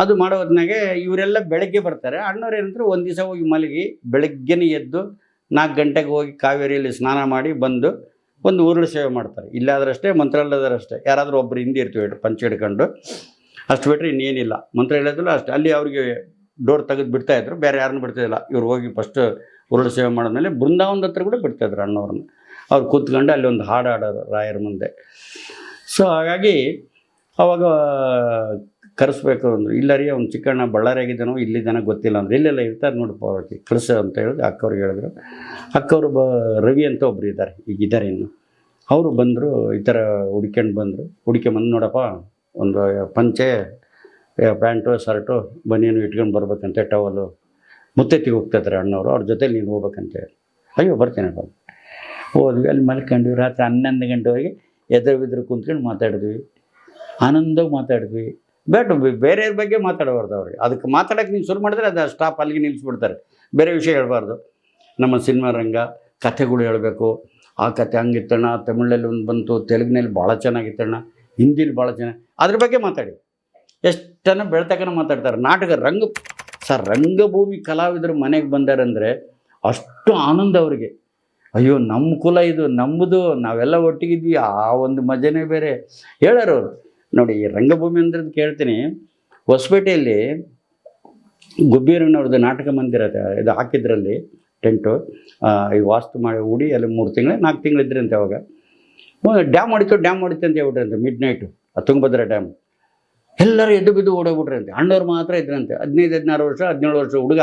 ಅದು ಮಾಡೋ ಹೊತ್ನಾಗೆ ಇವರೆಲ್ಲ ಬೆಳಗ್ಗೆ ಬರ್ತಾರೆ. ಅಣ್ಣವ್ರು ಏನಂದ್ರೆ ಒಂದು ದಿವಸ ಹೋಗಿ ಮಲಗಿ ಬೆಳಗ್ಗೆನೇ ಎದ್ದು ನಾಲ್ಕು ಗಂಟೆಗೆ ಹೋಗಿ ಕಾವೇರಿಯಲ್ಲಿ ಸ್ನಾನ ಮಾಡಿ ಬಂದು ಒಂದು ಉರುಳು ಸೇವೆ ಮಾಡ್ತಾರೆ. ಇಲ್ಲಾದ್ರಷ್ಟೇ ಮಂತ್ರಾಲಯದರಷ್ಟೇ ಯಾರಾದರೂ ಒಬ್ಬರು ಹಿಂದೆ ಇರ್ತೀವಿ ಪಂಚ ಹಿಡ್ಕೊಂಡು. ಅಷ್ಟು ಬಿಟ್ಟರೆ ಇನ್ನೇನಿಲ್ಲ. ಮಂತ್ರ ಹೇಳಿದ್ರು ಅಷ್ಟೇ. ಅಲ್ಲಿ ಅವ್ರಿಗೆ ಡೋರ್ ತೆಗೆದು ಬಿಡ್ತಾಯಿದ್ರು ಬೇರೆ ಯಾರನ್ನೂ ಬಿಡ್ತಾಯಿಲ್ಲ ಇವ್ರು ಹೋಗಿ ಫಸ್ಟ್ ಉರುಳು ಸೇವೆ ಮಾಡಿದ್ಮೇಲೆ ಬೃಂದಾವನದ ಹತ್ರ ಕೂಡ ಬಿಡ್ತಾಯಿದ್ರು ಅಣ್ಣವ್ರನ್ನ. ಅವ್ರು ಕೂತ್ಕೊಂಡು ಅಲ್ಲಿ ಒಂದು ಹಾಡು ಹಾಡೋರು ರಾಯರ ಮುಂದೆ. ಸೊ ಹಾಗಾಗಿ ಅವಾಗ ಕರೆಸ್ಬೇಕು ಅಂದರು. ಇಲ್ಲ ರೀ, ಅವ್ನು ಚಿಕ್ಕಣ್ಣ ಬಳ್ಳಾರಿಯಾಗಿದ್ದಾನೋ, ಇಲ್ಲಿದ್ದಾನೋ ಗೊತ್ತಿಲ್ಲ ಅಂದ್ರೆ ಇಲ್ಲೆಲ್ಲ ಇರ್ತಾರೆ ನೋಡಿ ಅವ್ರಿಗೆ ಕಳಿಸ ಅಂತ ಹೇಳಿದ್ರು. ಅಕ್ಕವ್ರಿಗೆ ಹೇಳಿದ್ರು. ಅಕ್ಕವರು ಬ, ರವಿ ಅಂತ ಒಬ್ರು ಇದ್ದಾರೆ, ಈಗ ಇದ್ದಾರೆ ಇನ್ನು. ಅವರು ಬಂದರು, ಈ ಥರ ಹುಡ್ಕೊಂಡು ಬಂದರು. ಹುಡ್ಕೊಂಬಂದು ನೋಡಪ್ಪ, ಒಂದು ಪಂಚೆ ಪ್ಯಾಂಟು, ಶರ್ಟು, ಬನಿಯನ್ನು ಇಟ್ಕೊಂಡು ಬರ್ಬೇಕಂತೆ, ಟವಲು. ಮುತ್ತೆತ್ತಿಗೆ ಹೋಗ್ತಿದ್ದಾರೆ ಅಣ್ಣವರು. ಅವ್ರ ಜೊತೆಲಿ ನೀನು ಹೋಗ್ಬೇಕಂತ ಹೇಳಿ. ಅಯ್ಯೋ, ಬರ್ತೀನಿ ಬಂದು ಹೋದ್ವಿ, ಅಲ್ಲಿ ಮಲ್ಕೊಂಡ್ವಿ. ರಾತ್ರಿ ಹನ್ನೊಂದು ಗಂಟೆವರೆಗೆ ಎದುರು ಬಿದ್ರು ಕುಂತ್ಕೊಂಡು ಮಾತಾಡಿದ್ವಿ. ಆನಂದವಾಗಿ ಮಾತಾಡಿದ್ವಿ. ಬೇಟ ಬೇರೆಯವ್ರ ಬಗ್ಗೆ ಮಾತಾಡಬಾರ್ದು ಅವ್ರಿಗೆ. ಅದಕ್ಕೆ ಮಾತಾಡೋಕ್ಕೆ ನೀವು ಶುರು ಮಾಡಿದ್ರೆ ಅದು ಸ್ಟಾಪ್ ಅಲ್ಲಿಗೆ ನಿಲ್ಲಿಸ್ಬಿಡ್ತಾರೆ ಬೇರೆ ವಿಷಯ ಹೇಳಬಾರ್ದು. ನಮ್ಮ ಸಿನಿಮಾ ರಂಗ ಕಥೆಗಳು ಹೇಳಬೇಕು. ಆ ಕತೆ ಹಂಗಿತ್ತಣ್ಣ ತಮಿಳಲ್ಲಿ ಒಂದು ಬಂತು, ತೆಲುಗಿನಲ್ಲಿ ಭಾಳ ಚೆನ್ನಾಗಿತ್ತಣ್ಣ ಹಿಂದಿಲಿ ಭಾಳ ಚೆನ್ನಾಗಿ. ಅದ್ರ ಬಗ್ಗೆ ಮಾತಾಡಿ. ಎಷ್ಟನ್ನು ಬೆಳ್ತಕ್ಕನ ಮಾತಾಡ್ತಾರೆ. ನಾಟಕ ರಂಗ, ಸರ್ ರಂಗಭೂಮಿ ಕಲಾವಿದರು ಮನೆಗೆ ಬಂದಾರಂದರೆ ಅಷ್ಟು ಆನಂದ ಅವರಿಗೆ. ಅಯ್ಯೋ, ನಮ್ಮ ಕುಲ ಇದು, ನಮ್ಮದು, ನಾವೆಲ್ಲ ಒಟ್ಟಿಗಿದ್ವಿ, ಆ ಒಂದು ಮಜನೇ ಬೇರೆ. ಹೇಳೋರು ಅವರು. ನೋಡಿ ರಂಗಭೂಮಿ ಅಂದ್ರೆ ಕೇಳ್ತೀನಿ. ಹೊಸಪೇಟೆಯಲ್ಲಿ ಗುಬ್ಬಿರಣ್ಣವ್ರದ್ದು ನಾಟಕ ಮಂದಿರ ಇದೆ. ಹಾಕಿದ್ರಲ್ಲಿ ಟೆಂಟು. ಈ ವಾಸ್ತು ಮಾಡಿ ಹೂಡಿ ಅಲ್ಲಿ ಮೂರು ತಿಂಗಳು, ನಾಲ್ಕು ತಿಂಗಳು ಇದ್ರಂತೆ ಅವಾಗ. ಡ್ಯಾಮ್ ಹೊಡಿತು ಡ್ಯಾಮ್ ಹೊಡಿತು ಅಂತ ಹೇಳ್ಬಿಟ್ರಂತೆ ಮಿಡ್ ನೈಟು ತುಂಗಭದ್ರಾ ಡ್ಯಾಮ್. ಎಲ್ಲರೂ ಎದ್ದು ಬಿದ್ದು ಓಡೋಗ್ಬಿಟ್ರಂತೆ, ಅಣ್ಣವ್ರು ಮಾತ್ರ ಇದ್ರಂತೆ, ಹದಿನೈದು, ಹದಿನಾರು ವರ್ಷ, ಹದಿನೇಳು ವರ್ಷ ಹುಡುಗ.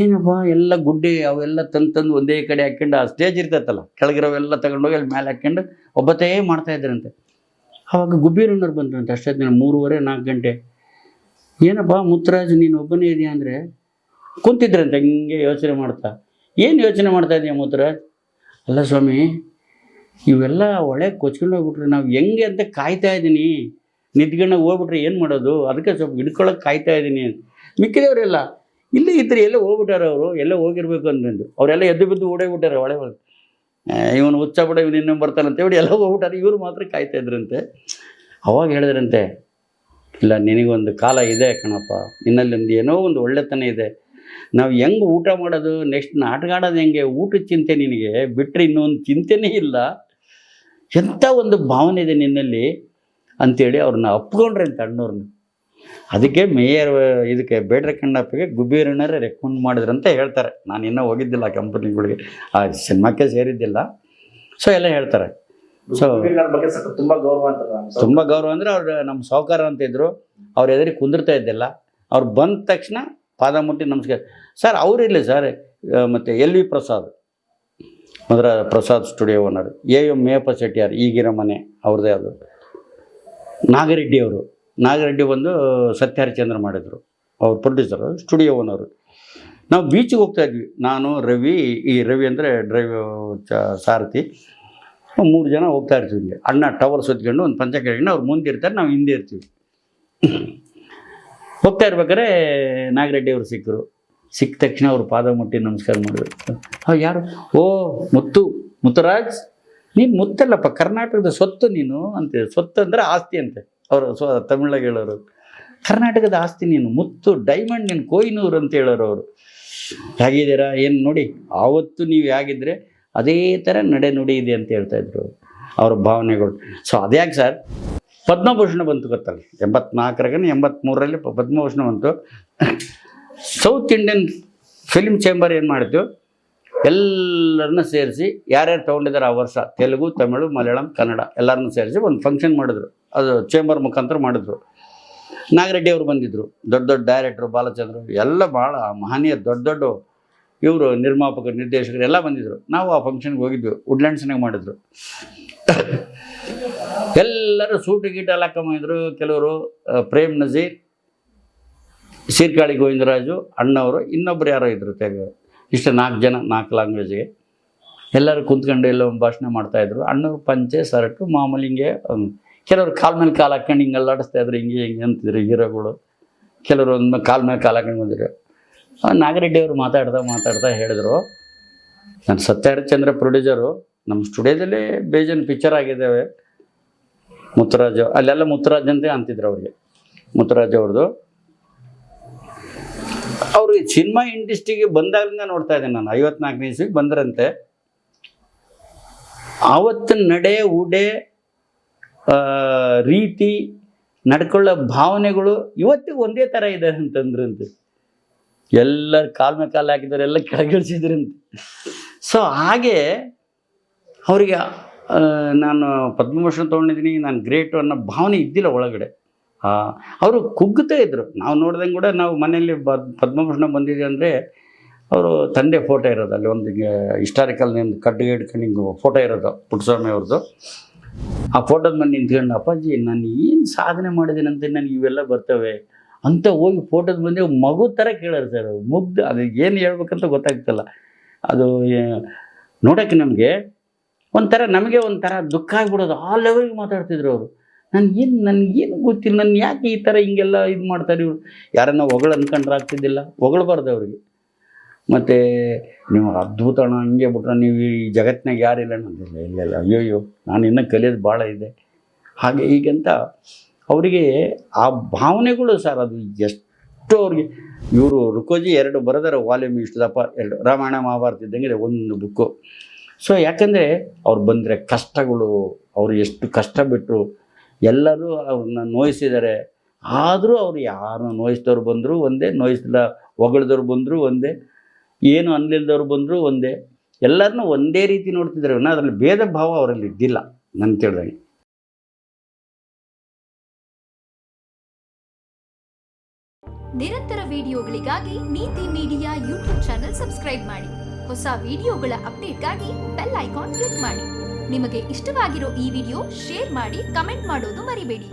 ಏನಪ್ಪ, ಎಲ್ಲ ಗುಡ್ಡೆ ಅವೆಲ್ಲ ತಂದು ತಂದು ಒಂದೇ ಕಡೆ ಹಾಕ್ಕೊಂಡು ಆ ಸ್ಟೇಜ್ ಇರ್ತೈತಲ್ಲ, ಕೆಳಗಿರೋವೆಲ್ಲ ತಗೊಂಡೋಗಿ ಅಲ್ಲಿ ಮೇಲೆ ಹಾಕ್ಕೊಂಡು ಒಬ್ಬತ್ತೇ ಮಾಡ್ತಾ ಇದ್ರಂತೆ. ಆವಾಗ ಗುಬ್ಬಿರಣ್ಣವ್ರು ಬಂದ್ರಂತೆ ಅಷ್ಟೊತ್ತಿನ ಮೂರುವರೆ, ನಾಲ್ಕು ಗಂಟೆ. ಏನಪ್ಪ ಮುತ್ತರಾಜ್, ನೀನು ಒಬ್ಬನೇ ಇದೆಯಾ ಅಂದರೆ? ಕುಂತಿದ್ರಂತೆ, ಹಿಂಗೆ ಯೋಚನೆ ಮಾಡ್ತಾ. ಏನು ಯೋಚನೆ ಮಾಡ್ತಾ ಇದೀಯ ಮುತ್ತರಾಜ್? ಅಲ್ಲ ಸ್ವಾಮಿ, ಇವೆಲ್ಲ ಒಳ್ಳೆ ಕೊಚ್ಕೊಂಡು ಹೋಗ್ಬಿಟ್ರೆ. ನಾವು ಹೆಂಗೆ ಅಂತ ಕಾಯ್ತಾ ಇದ್ದೀನಿ. ನಿಂತ್ಕೊಂಡು ಹೋಗ್ಬಿಟ್ರೆ ಏನು ಮಾಡೋದು? ಅದಕ್ಕೆ ಸ್ವಲ್ಪ ಹಿಡ್ಕೊಳ್ಳೋಕೆ ಕಾಯ್ತಾ ಇದ್ದೀನಿ ಮಿಕ್ಕಿದವರೆಲ್ಲ, ಇಲ್ಲೇ ಇದ್ರೆ ಎಲ್ಲೇ ಹೋಗ್ಬಿಟ್ಟಾರ ಅವರು, ಎಲ್ಲೇ ಹೋಗಿರ್ಬೇಕು ಅಂತಂದು ಅವರೆಲ್ಲ ಎದ್ದು ಬಿದ್ದು ಓಡೋಗ್ಬಿಟ್ಟಾರೆ ಒಳೆ ಒಳಗೆ ಇವನು ಹುಚ್ಚ ಬಿಡ, ಇವನು ಇನ್ನೊಂದು ಬರ್ತಾನೆ ಅಂತ ಹೇಳಿ ಎಲ್ಲ ಹೋಗ್ಬಿಟ್ಟಾರೆ ಇವರು ಮಾತ್ರ ಕಾಯ್ತಾ ಇದ್ರಂತೆ. ಅವಾಗ ಹೇಳಿದ್ರಂತೆ, ಇಲ್ಲ, ನಿನಗೊಂದು ಕಾಲ ಇದೆ ಕಣಪ್ಪ. ನಿನ್ನಲ್ಲಿ ಒಂದು ಏನೋ ಒಂದು ಒಳ್ಳೆತನ ಇದೆ. ನಾವು ಹೆಂಗೆ ಊಟ ಮಾಡೋದು? ನೆಕ್ಸ್ಟ್ ನಾಟಕ ಆಡೋದು ಹೆಂಗೆ? ಊಟದ ಚಿಂತೆ ನಿನಗೆ. ಬಿಟ್ಟರೆ ಇನ್ನೊಂದು ಚಿಂತೆನೇ ಇಲ್ಲ. ಎಂಥ ಒಂದು ಭಾವನೆ ಇದೆ ನಿನ್ನಲ್ಲಿ? ಅಂತೇಳಿ ಅವ್ರನ್ನ ಅಪ್ಕೊಂಡ್ರೆ ಅಂತ ಅಣ್ಣವ್ರನ್ನ. ಅದಕ್ಕೆ ಮೇಯರ್ ಇದಕ್ಕೆ ಬೇಡ್ರ ಕಣ್ಣಪ್ಪಗೆ ಗುಬ್ಬಿರಣ್ಣರೇ ರೆಕಮೆಂಡ್ ಮಾಡಿದ್ರು ಅಂತ ಹೇಳ್ತಾರೆ. ನಾನು ಇನ್ನೂ ಹೋಗಿದ್ದಿಲ್ಲ ಕಂಪನಿಗಳಿಗೆ ಆ ಸಿನಿಮಾಕ್ಕೆ ಸೇರಿದ್ದಿಲ್ಲ. ಸೊ ಎಲ್ಲ ಹೇಳ್ತಾರೆ. ಸೊ ತುಂಬ ಬಗ್ಗೆ ಸ್ವಲ್ಪ ತುಂಬಾ ಗೌರವ ಅಂತ ತುಂಬ ಗೌರವ ಅಂದರೆ ಅವ್ರು ನಮ್ಮ ಸಾಹುಕಾರ ಅಂತ ಇದ್ರು. ಅವ್ರ ಎದುರಿಗೆ ಕುಂದಿರ್ತಾ ಇದ್ದಿಲ್ಲ. ಅವ್ರು ಬಂದ ತಕ್ಷಣ ಪಾದ ಮುಟ್ಟಿ ನಮಸ್ಕಾರ ಸರ್ ಅವರಿಲ್ಲ ಸರ್. ಮತ್ತು L V Prasad. Madra Prasad studio owner. A M Meyyappa Chettiar ಈಗಿರೋ ಮನೆ ಅವ್ರದ್ದೇ ಅದು. ನಾಗರೆಡ್ಡಿ ಅವರು. ನಾಗರೆಡ್ಡಿ ಬಂದು ಸತ್ಯ ಹರಿಚಂದ್ರ ಮಾಡಿದರು. ಅವ್ರು ಪ್ರೊಡ್ಯೂಸರು ಸ್ಟುಡಿಯೋ ಓನರು ನಾವು ಬೀಚಿಗೆ ಹೋಗ್ತಾ ಇದ್ವಿ. ನಾನು, ರವಿ, ಈ ರವಿ ಅಂದರೆ ಡ್ರೈವ್ ಚ, ಸಾರಥಿ. ಮೂರು ಜನ ಹೋಗ್ತಾ ಇರ್ತೀವಿ ಇಲ್ಲಿ. ಅಣ್ಣ ಟವರ್ ಸುತ್ಕೊಂಡು ಒಂದು ಪಂಚ ಕೆಳಗಡೆ ಅವ್ರು ಮುಂದೆ ಇರ್ತಾರೆ, ನಾವು ಹಿಂದೆ ಇರ್ತೀವಿ. ಹೋಗ್ತಾ ಇರ್ಬೇಕಾದ್ರೆ ನಾಗರೆಡ್ಡಿ ಅವರು ಸಿಕ್ಕರು ಸಿಕ್ಕ ತಕ್ಷಣ ಅವರು ಪಾದ ಮುಟ್ಟಿ ನಮಸ್ಕಾರ ಮಾಡಿದ್ರು. ಹಾಂ ಯಾರು? ಓ, ಮುತ್ತು. ಮುತ್ತುರಾಜ್? ನೀನು ಮುತ್ತಲ್ಲಪ್ಪ, ಕರ್ನಾಟಕದ ಸ್ವತ್ತು ನೀನು ಅಂತೆ ಸ್ವತ್ತು ಅಂದರೆ ಆಸ್ತಿ ಅಂತೆ. ಅವರು ಸ್ವ ತಮಿಳಾಗ ಹೇಳೋರು. ಕರ್ನಾಟಕದ ಆಸ್ತಿ ನೀನು, ಮುತ್ತು ಡೈಮಂಡ್ ನೀನು, ಕೊಯ್ನೂರು ಅಂತ ಹೇಳೋರು ಅವರು. ಹೇಗಿದ್ದೀರಾ, ಏನು ನೋಡಿ, ಆವತ್ತು ನೀವು ಹೇಗಿದ್ರೆ ಅದೇ ಥರ ನಡೆ ನುಡಿ ಇದೆ ಅಂತ ಹೇಳ್ತಾ ಇದ್ರು ಅವ್ರ. ಭಾವನೆಗಳು. ಸೊ ಅದ್ಯಾಕೆ ಸರ್ ಪದ್ಮಭೂಷಣ ಬಂತು ಗೊತ್ತಲ್ಲ ಎಂಬತ್ನಾಲ್ಕರಾಗ ಎಂಬತ್ತ್ಮೂರರಲ್ಲಿ ಪದ್ಮಭೂಷಣ ಬಂತು. ಸೌತ್ ಇಂಡಿಯನ್ ಫಿಲ್ಮ್ ಚೇಂಬರ್ ಏನು ಮಾಡಿತು? ಎಲ್ಲರನ್ನ ಸೇರಿಸಿ, ಯಾರ್ಯಾರು ತೊಗೊಂಡಿದ್ದಾರೆ ಆ ವರ್ಷ? ತೆಲುಗು, ತಮಿಳು, ಮಲಯಾಳಂ, ಕನ್ನಡ ಎಲ್ಲರನ್ನ ಸೇರಿಸಿ ಒಂದು ಫಂಕ್ಷನ್ ಮಾಡಿದ್ರು. ಅದು ಚೇಂಬರ್ ಮುಖಾಂತರ ಮಾಡಿದ್ರು. ನಾಗರೆಡ್ಡಿ ಅವರು ಬಂದಿದ್ದರು ದೊಡ್ಡ ದೊಡ್ಡ ಡೈರೆಕ್ಟ್ರು ಬಾಲಚಂದ್ರ ಎಲ್ಲ ಭಾಳ ಮಹನೀಯ, ದೊಡ್ಡ ದೊಡ್ಡ ಇವರು ನಿರ್ಮಾಪಕರು ನಿರ್ದೇಶಕರು ಎಲ್ಲ ಬಂದಿದ್ದರು ನಾವು ಆ ಫಂಕ್ಷನ್ಗೆ ಹೋಗಿದ್ವಿ ವುಡ್ಲ್ಯಾಂಡ್ಸ್ನಾಗ ಮಾಡಿದ್ರು. ಎಲ್ಲರೂ ಸೂಟು ಗೀಟ ಎಲ್ಲ ಕಮ್ಮಿದ್ರು ಕೆಲವರು ಪ್ರೇಮ್ ನಜೀರ್ ಸೀರ್ಕಾಳಿ ಗೋವಿಂದರಾಜು ಅಣ್ಣವರು, ಇನ್ನೊಬ್ರು ಯಾರೋ ಇದ್ರು ತೆಗ, ಇಷ್ಟು ನಾಲ್ಕು ಜನ, ನಾಲ್ಕು ಲ್ಯಾಂಗ್ವೇಜ್ಗೆ ಎಲ್ಲರೂ ಕುಂತ್ಕೊಂಡು ಎಲ್ಲ ಒಂದು ಭಾಷಣ ಮಾಡ್ತಾಯಿದ್ರು ಅಣ್ಣವ್ರು ಪಂಚೆ ಸರಟು ಮಾಮೂಲಿ ಹಿಂಗೆ ಕೆಲವರು ಕಾಲ ಮೇಲೆ ಕಾಲು ಹಾಕ್ಕೊಂಡು ಹಿಂಗೆ ಅಲ್ಲಾಡಿಸ್ತಾ ಇದ್ರು, ಹಿಂಗೆ ಹಿಂಗೆ ಅಂತಿದ್ರು ಹೀರೋಗಳು. ಕೆಲವರು ಒಂದು ಕಾಲ ಮೇಲೆ ಕಾಲು ಹಾಕೊಂಡು ಬಂದಿದ್ರು. ನಾಗರೆಡ್ಡಿ ಅವರು ಮಾತಾಡ್ತಾ ಮಾತಾಡ್ತಾ ಹೇಳಿದ್ರು. ನಾನು ಸತ್ಯ ಚಂದ್ರ ಪ್ರೊಡ್ಯೂಸರು ನಮ್ಮ ಸ್ಟುಡಿಯೋದಲ್ಲಿ ಬೇಜನ್ ಪಿಕ್ಚರ್ ಆಗಿದ್ದಾವೆ. ಮುತ್ತರಾಜು ಅಲ್ಲೆಲ್ಲ ಮುತ್ತರಾಜ್ ಅಂತ ಅಂತಿದ್ರು ಅವ್ರಿಗೆ. ಮುತ್ತರಾಜ್ ಅವ್ರದ್ದು ಅವ್ರಿಗೆ ಸಿನಿಮಾ ಇಂಡಸ್ಟ್ರಿಗೆ ಬಂದಾಗಲಿಂದ ನೋಡ್ತಾ ಇದ್ದೇನೆ ನಾನು. ಐವತ್ನಾಲ್ಕನೇ ಇಸ್ವಿಗೆ ಬಂದ್ರಂತೆ. ಆವತ್ತಿನ ನಡೆ ಉಡೆ ರೀತಿ ನಡ್ಕೊಳ್ಳೋ ಭಾವನೆಗಳು ಇವತ್ತಿಗೆ ಒಂದೇ ಥರ ಇದೆ ಅಂತಂದ್ರಂತೆ. ಎಲ್ಲರ ಕಾಲ್ ಮೇಲೆ ಕಾಲು ಹಾಕಿದ್ದಾರೆ, ಎಲ್ಲ ಕೆಳಗಿಳಿಸಿದ್ರಂತೆ ಸೊ ಹಾಗೆ ಅವರಿಗೆ ನಾನು ಪದ್ಮಭೂಷಣ ತೊಗೊಂಡಿದ್ದೀನಿ, ನಾನು ಗ್ರೇಟು ಅನ್ನೋ ಭಾವನೆ ಇದ್ದಿಲ್ಲ ಒಳಗಡೆ. ಅವರು ಕುಗ್ಗುತ್ತಾ ಇದ್ದರು ನಾವು ನೋಡ್ದಂಗೆ ಕೂಡ ನಾವು ಮನೆಯಲ್ಲಿ ಪದ್ಮಭೂಷಣ ಬಂದಿದೆ ಅಂದರೆ ಅವರು ತಂದೆ ಫೋಟೋ ಇರೋದು ಅಲ್ಲಿ ಒಂದು ಹಿಸ್ಟಾರಿಕಲ್ ಒಂದು ಕಡ್ಡಿಗೆ ಹಿಡ್ಕೊಂಡು ಹಿಂಗೆ ಫೋಟೋ ಇರೋದು ಪುಟ್ಟಸ್ವಾಮಿ ಅವ್ರದ್ದು ಆ ಫೋಟೋದ ಮೇಲೆ ನಿಂತ್ಕೊಂಡು, ಅಪ್ಪಾಜಿ, ನಾನು ಏನು ಸಾಧನೆ ಮಾಡಿದ್ದೀನಂತ ನನಗೆ ಇವೆಲ್ಲ ಬರ್ತವೆ. ಅಂತ ಹೋಗಿ ಫೋಟೋದ ಮುಂದೆ ಮಗು ಥರ ಕೇಳೋರು ಸರ್ ಮುಗ್ದು ಅದು ಏನು ಹೇಳ್ಬೇಕಂತ ಗೊತ್ತಾಗ್ತಲ್ಲ. ಅದು ನೋಡೋಕ್ಕೆ ನಮಗೆ ಒಂಥರ ನಮಗೆ ಒಂಥರ ದುಃಖ ಆಗಿಬಿಡೋದು. ಆ ಲೆವೆಲ್ಗೆ ಮಾತಾಡ್ತಿದ್ರು ಅವರು. ನನಗೇನು ನನಗೇನು ಗೊತ್ತಿಲ್ಲ. ನನ್ನ ಯಾಕೆ ಈ ಥರ ಹಿಂಗೆಲ್ಲ ಇದು ಮಾಡ್ತಾರೆ ಇವರು? ಯಾರನ್ನ ಹೊಗಳು ಅನ್ಕೊಂಡ್ರೆ ಆಗ್ತಿದ್ದಿಲ್ಲ. ಹೊಗಳ್ಬಾರ್ದು ಅವ್ರಿಗೆ. ಮತ್ತು ನೀವು ಅದ್ಭುತ ಅಣ್ಣ, ಹಿಂಗೆ ಬಿಟ್ರೆ ನೀವು ಈ ಜಗತ್ತಿನಾಗ ಯಾರಿಲ್ಲ ನಂದಿಲ್ಲ ಇಲ್ಲ ಅಯ್ಯೋ ಅಯ್ಯೋ ನಾನು ಇನ್ನೂ ಕಲಿಯೋದು ಭಾಳ ಇದೆ. ಹಾಗೆ ಈಗಂತ ಅವರಿಗೆ ಆ ಭಾವನೆಗಳು ಸರ್ ಅದು ಎಷ್ಟು ಅವ್ರಿಗೆ. ಇವರು ರುಕೋಜಿ ಎರಡು ಬರೆದರ ವಾಲ್ಯೂಮ್ ಇಷ್ಟು ದಪ್ಪ ಎರಡು, ರಾಮಾಯಣ ಮಹಾಭಾರತ ಇದ್ದಂಗೆ ಒಂದು ಬುಕ್ಕು ಸೊ ಯಾಕಂದರೆ ಅವ್ರು ಬಂದರೆ ಕಷ್ಟಗಳು, ಅವರು ಎಷ್ಟು ಕಷ್ಟ ಬಿಟ್ಟರು ಎಲ್ಲರೂ ಅವ್ರನ್ನ ನೋಯಿಸಿದ್ದಾರೆ. ಆದರೂ ಅವ್ರು ಯಾರು ನೋಯಿಸಿದವ್ರು ಬಂದರೂ, ಒಂದೇ ನೋಯಿಸಿದ ಹೊಗಳ್ದವ್ರು ಬಂದರೂ, ಒಂದೇ ಏನು ಅನ್ಲಿಲ್ದವ್ರು ಬಂದರೂ ಒಂದೇ. ಎಲ್ಲರನ್ನೂ ಒಂದೇ ರೀತಿ ನೋಡ್ತಿದ್ದಾರೆ ಅದರಲ್ಲಿ ಭೇದ ಭಾವ ಅವರಲ್ಲಿ ಇದ್ದಿಲ್ಲ ನನ್ನ ತಿಳಿದಂಗೆ. ನಿರಂತರ ವಿಡಿಯೋಗಳಿಗಾಗಿ ನೀತಿ ಮೀಡಿಯಾ ಯೂಟ್ಯೂಬ್ ಚಾನೆಲ್ ಸಬ್ಸ್ಕ್ರೈಬ್ ಮಾಡಿ. ಹೊಸ ವಿಡಿಯೋಗಳ ಅಪ್ಡೇಟ್ಗಾಗಿ ಬೆಲ್ ಐಕಾನ್ ಕ್ಲಿಕ್ ಮಾಡಿ. ನಿಮಗೆ ಇಷ್ಟವಾಗಿರೋ ಈ ವಿಡಿಯೋ ಶೇರ್ ಮಾಡಿ, ಕಮೆಂಟ್ ಮಾಡೋದು ಮರಿಬೇಡಿ.